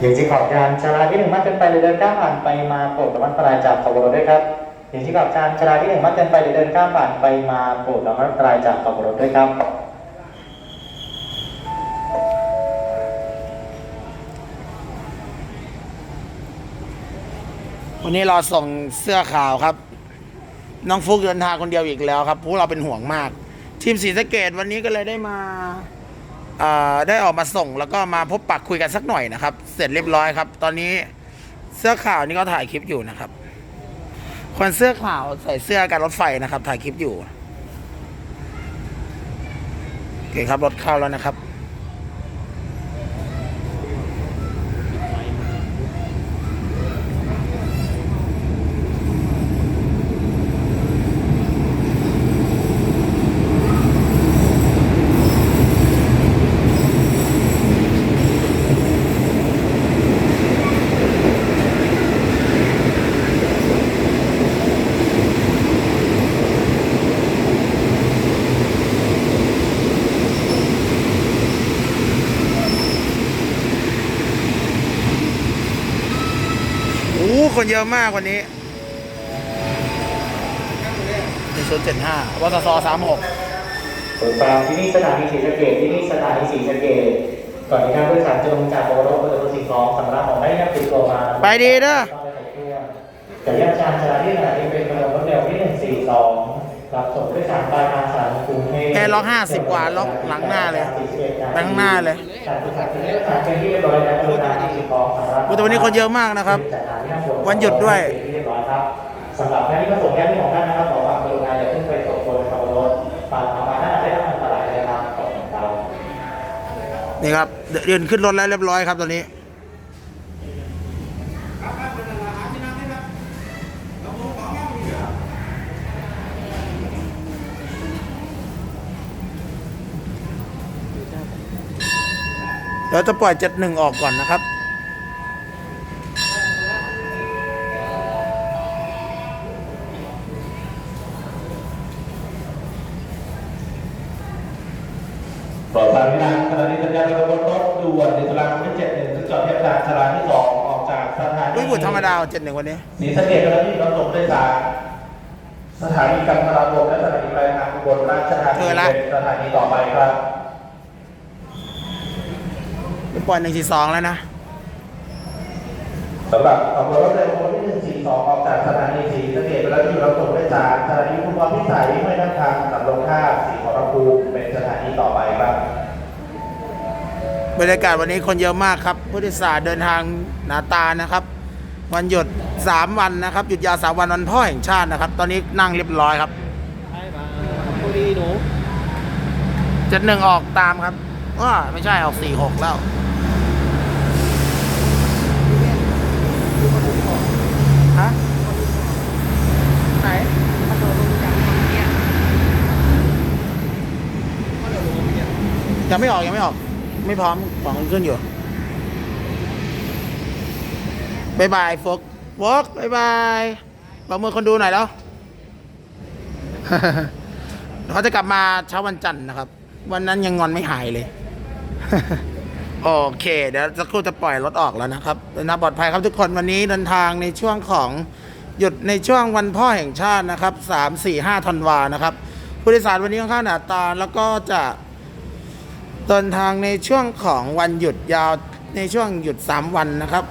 หญิงที่ขอบยานชาลาที่หนึ่งมากเกินไปหรือเดินข้ามผ่านไปมาโปรดระมัดระวังจากขบรถด้วยครับหญิงที่ขอบยานชาลาที่หนึ่งมากเกินไปหรือเดินข้ามผ่านไปมาโปรดระมัดระวังจากขบรถด้วยครับวันนี้เราส่งเสื้อขาวครับ น้องฟุกเดินทางคนเดียวอีกแล้วครับพวกเราเป็นห่วงมาก ทีมศรีสะเกดวันนี้ก็เลยได้มา ได้ออกมาส่งแล้วก็มาพบปะคุยกันสักหน่อยนะครับ เสร็จเรียบร้อยครับ ตอนนี้เสื้อขาวนี่ก็ถ่ายคลิปอยู่นะครับ คนเสื้อขาวใส่เสื้อการรถไฟนะครับ ถ่ายคลิปอยู่โอเคครับรถเข้าแล้วนะครับ โอ้คนเยอะมากวันนี้หนึ่งศูนย์เจ็ดห้าวสสสามหกส่วนตามที่นี่สถานีศรีสะเกดที่นี่สถานีศรีสะเกดก่อนที่ท่านผู้โดยสารจะลงจากโบรถบนรถสิ่งของสำหรับของได้นำติดตัวมาไปดีเด้อแต่ยานชานชาลาที่สถานีเป็นขนมรถเร็วที่หนึ่งสี่สอง รับส่งผู้โดยสารปลายทางสายกรุงเทพแอร์ล็อก50กว่าล็อกหลังหน้าเลยไปข้างหน้าเลยจากผู้โดยสารที่ได้สารเป็นที่เรียบร้อยแล้วกรุณาที่สิ่งของสำหรับโอ้แต่วันนี้คนเยอะมากนะครับ วันหยุดด้วยเรียบร้อยครับสำหรับท่านที่ประสงค์แค่ที่ของท่านนะครับขอความกรุณาอย่าเพิ่งไปตกบนขับรถปาดเอามาหน้าได้รับอันตรายเลยครับขอบคุณครับนี่ครับเดินขึ้นรถแล้วเรียบร้อยครับตอนนี้ เราจะปล่อยเจ็ดหนึ่งออกก่อนนะครับ ปลอดภัยไม่นานขณะนี้สัญญาณรถบนรถด่วนในตารางที่เจ็ดหนึ่งซึ่งจอดเทียบจากชาลาที่สองออกจากสถานีอุ้ยบุตรธรรมดาเจ็ดหนึ่งวันนี้ศรีสะเกษขณะที่รถส่งโดยสารสถานีกันทรารมและสถานีปลายทางอุบลราชธานีเออละ เป็นสถานีต่อไปครับ ไปปล่อยหนึ่งสี่สองแล้วนะสำหรับขบวนรถเร็วขบวนที่หนึ่งสี่สองออกจากสถานีศรีสะเกษแล้วที่รถส่งโดยสารสถานีคุณพรพิสัยไม่นั่งทางสำโรงท่าสีขอรภูมิเป็นสถานีต่อไปครับบรรยากาศวันนี้คนเยอะมากครับผู้โดยสารเดินทางหนาตานะครับ วันหยุด 3 วันนะครับ หยุดยาวสามวันวันพ่อแห่งชาตินะครับ ตอนนี้นั่งเรียบร้อยครับเจ็ดหนึ่งออกตามครับว่าไม่ใช่ออกสี่หกแล้ว ฮะไหน ยังไม่ออกยังไม่ออก ไม่พร้อมของมันขึ้นอยู่บายบายฟกฟกบายบายบอกมือคนดูหน่อยแล้วเขาจะกลับมาเช้าวันจันทร์นะครับ วันนั้นยังงอนไม่หายเลย โอเค เดี๋ยวสักครู่จะปล่อยรถออกแล้วนะครับนทางปลอดภัยครับทุกคนวันนี้เดินทางในช่วงของหยุดในช่วงวันพ่อแห่งชาตินะครับสามสี่ห้าธันวานะครับผู้โดยสารวันนี้ค่อนข้างหนาตาแล้วก็จะ เดินทางในช่วงของวันหยุดยาวในช่วงหยุดสามวันนะครับ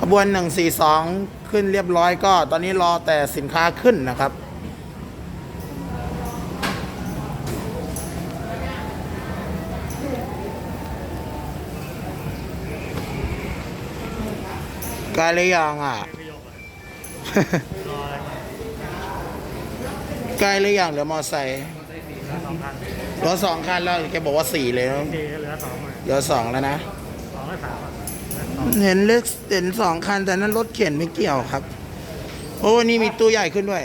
ขบวนหนึ่งสี่สองขึ้นเรียบร้อยก็ตอนนี้รอแต่สินค้าขึ้นนะครับกล้หรือยังอะ ใกล้หรือยังเหลือมอไซค์เหลือสองคันแล้วแกบอกว่าสี่เลยนะดีเหลือสองเลยเหลือสองแล้วนะสองและสามอะเห็นเล็กเห็นสองคันแต่นั้นรถเข็นไม่เกี่ยวครับ โอ้วันนี้มีตู้ใหญ่ขึ้นด้วย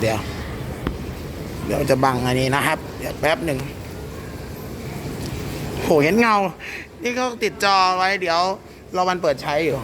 เดี๋ยว เดี๋ยวจะบังอันนี้นะครับ เดี๋ยวแป๊บหนึ่งโหเห็นเงา นี่เขาติดจอไว้เดี๋ยว เราวันเปิดใช้อยู่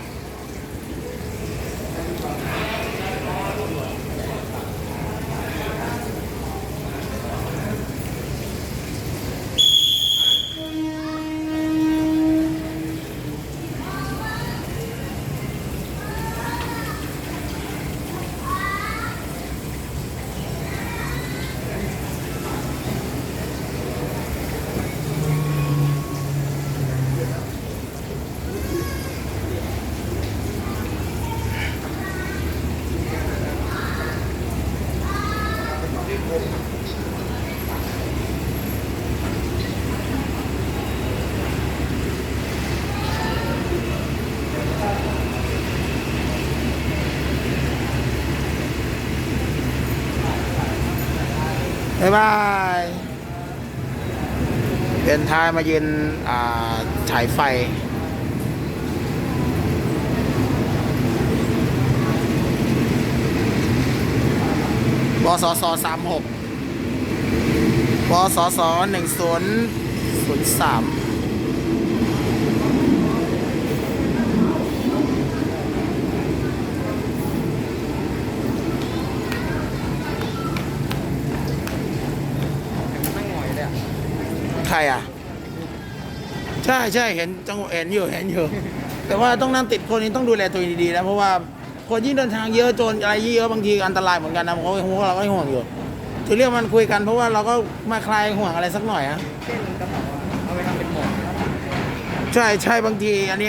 บายเดินทายมายืนอ่าฉายไฟ บสสสามหกบสสหนึ่งศูนย์ศูนย์สามใค รอะ ใช่ใช่เห็นจังหวะเห็นอยู่เห็นอยู่ แต่ว่าต้องนั่งติดคนนี้ต้องดูแลตัวเองดีๆนะเพราะว่าคนยิ่งเดินทางเยอะโจรอะไรเยอะบางทีอันตรายเหมือนกันนะผมก็พวกเราก็ห่วงอยู่ถือเรื่องมันคุยกันเพราะว่าเราก็มาคลายห่วงอะไรสักหน่อยอะเส้นกระเป๋าเอาไปทำเป็นหมวก ใช่ใช่บางทีอันนี้